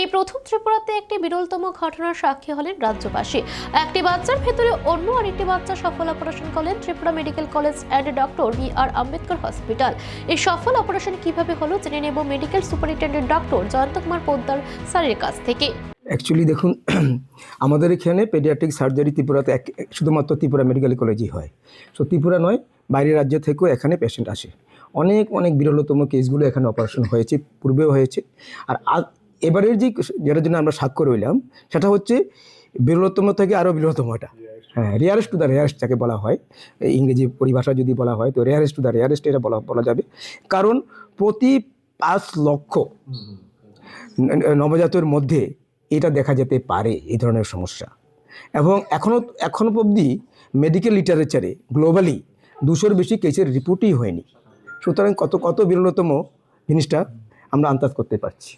এই প্রথম ত্রিপুরাতে একটি বিরলতম ঘটনার সাক্ষী হলেন রাজ্যবাসী। একটি বাচ্চার ভেতরে অন্য আরেকটি বাচ্চা সফল অপারেশন করলেন Tripura medical college and doctor B R Ambedkar hospital এই সফল অপারেশন কীভাবে হলো জেনে নেব medical superintendent doctor Jayanta Kumar Poddar স্যারের কাছ থেকে। অ্যাকচুয়ালি দেখুন, আমাদের এখানে পেডিয়াট্রিক সার্জারি ত্রিপুরাতে এক, শুধুমাত্র ত্রিপুরা মেডিকেল কলেজই হয়। সো ত্রিপুরা নয়, বাইরের রাজ্য থেকেও এখানে পেশেন্ট আসে। অনেক অনেক বিরলতম কেসগুলো এখানে অপারেশন হয়েছে, পূর্বেও হয়েছে। আর এবারের যে যেটার জন্য আমরা সাক্ষ্য রইলাম, সেটা হচ্ছে বিরলতম থেকে আরও বিরলতম এটা। হ্যাঁ রেয়ারেস্ট টু দ্য রেয়ারেস্ট যাকে বলা হয়। ইংরেজি পরিভাষা যদি বলা হয়, তো রেয়ারেস্ট টু দ্য রেয়ারেস্ট এটা বলা বলা যাবে। কারণ প্রতি পাঁচ লক্ষ ন- নবজাতকের মধ্যে এটা দেখা যেতে পারে, এই ধরনের সমস্যা। এবং এখনও এখনও অবধি মেডিকেল লিটারেচারে গ্লোবালি দুশোর বেশি কেসের রিপোর্টই হয়নি। সুতরাং কত কত বিরলতম জিনিসটা আমরা আন্দাজ করতে পারছি।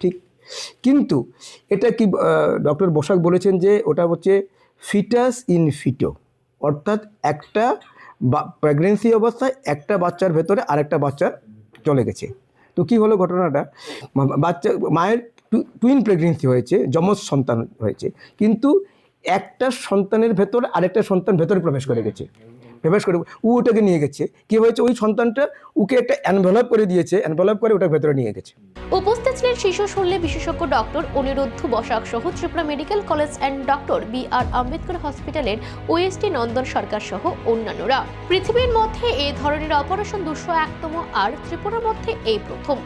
ঠিক। কিন্তু এটা কি ডক্টর বসাক বলেছেন যে ওটা হচ্ছে ফিটাস ইন ফিটো, অর্থাৎ একটা প্রেগনেন্সি অবস্থায় একটা বাচ্চার ভেতরে আরেকটা বাচ্চা চলে গেছে। তো কি হলো ঘটনাটা? বাচ্চা, মায়ের টুইন প্রেগনেন্সি হয়েছে, যমজ সন্তান হয়েছে, কিন্তু একটা সন্তানের ভেতর আরেকটা সন্তান ভেতরে প্রবেশ করে গেছে। প্রবেশ করে ও ওটাকে নিয়ে গেছে। কি হয়েছে? ওই সন্তানটা ওকে একটা অ্যানভেলপ করে দিয়েছে। অ্যানভেলপ করে ওটা ভেতরে নিয়ে গেছে। উপস্থিত ছিলেন শিশু শল্য বিশেষজ্ঞ ডক্টর অনিরুদ্ধ বসাক সহ Tripura medical college and doctor B R Ambedkar হসপিটালের ওএসটি নন্দন সরকার সহ অন্যান্যরা। পৃথিবীর মধ্যে এই ধরনের অপারেশন দুশো একতম আর ত্রিপুরার মধ্যে এই প্রথম।